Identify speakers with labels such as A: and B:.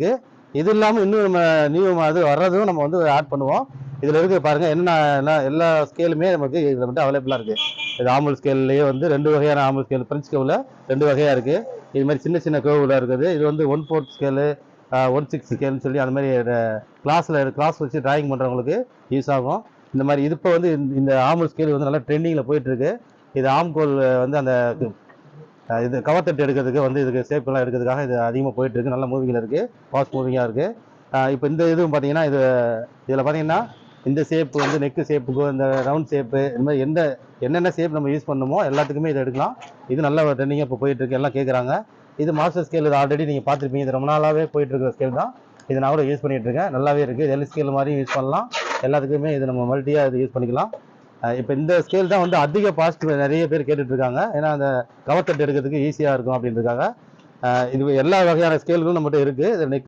A: இருக்குது இது இல்லாமல் இன்னும் நம்ம நியூ அது வர்றதும் நம்ம வந்து ஆட் பண்ணுவோம். இதில் இருக்க பாருங்க என்ன எல்லா ஸ்கேலுமே நமக்கு இதில் மட்டும் அவைலபிளாக இருக்குது இது ஆம்பல் ஸ்கேல்லையே வந்து ரெண்டு வகையான ஆம்பல் ஸ்கேல் ஃப்ரெஞ்ச் கேவில் ரெண்டு வகையாக இருக்குது இது மாதிரி சின்ன சின்ன கர்வில் இருக்குது. இது வந்து one fourth scale one six ஸ்கேல்னு சொல்லி அந்த மாதிரி கிளாஸில் கிளாஸ் வச்சு டிராயிங் பண்ணுறவங்களுக்கு யூஸ் ஆகும். இந்த மாதிரி இது இப்போ வந்து இந்த- ஆம்பல் ஸ்கேல் வந்து நல்லா ட்ரெண்டிங்கில் போயிட்டுருக்கு இது ஆம்கோல் வந்து அந்த இது கவர் தட்டு எடுக்கிறதுக்கு வந்து இதுக்கு shape எடுக்கிறதுக்காக இது அதிகமாக போயிட்டுருக்கு நல்ல மூவிங்கில் இருக்குது ஃபாஸ்ட் மூவிங்காக இருக்குது இப்போ இந்த இதுவும் பார்த்தீங்கன்னா இது இதில் பார்த்தீங்கன்னா இந்த ஷேப்பு வந்து நெக்கு ஷேப்புக்கு இந்த ரவுண்ட் ஷேப்பு இந்த மாதிரி எந்த என்னென்ன ஷேப் நம்ம யூஸ் பண்ணணுமோ எல்லாத்துக்குமே இதை எடுக்கலாம். இது நல்ல ட்ரெண்டிங்காக இப்போ போயிட்டுருக்கு எல்லாம் கேட்குறாங்க இது மாஸ்டர் ஸ்கேல் இது ஆல்ரெடி நீங்கள் பார்த்துருப்பீங்க. இது ரொம்ப நாளாகவே போயிட்டுருக்கிற ஸ்கேல் தான். இது நான் கூட யூஸ் பண்ணிகிட்ருக்கேன் நல்லாவே இருக்குது எல் ஸ்கேல் மாதிரியும் யூஸ் பண்ணலாம். எல்லாத்துக்குமே இது நம்ம மல்டியாக இது யூஸ் பண்ணிக்கலாம். இப்போ இந்த ஸ்கேல் தான் வந்து அதிக பாசிட்டிவ் நிறைய பேர் கேட்டுட்ருக்காங்க. ஏன்னா அந்த கவர் தட்டு எடுக்கிறதுக்கு ஈஸியாக இருக்கும் அப்படின்றதுக்காக இது எல்லா வகையான ஸ்கேல்களும் நம்மகிட்ட இருக்குது நெக்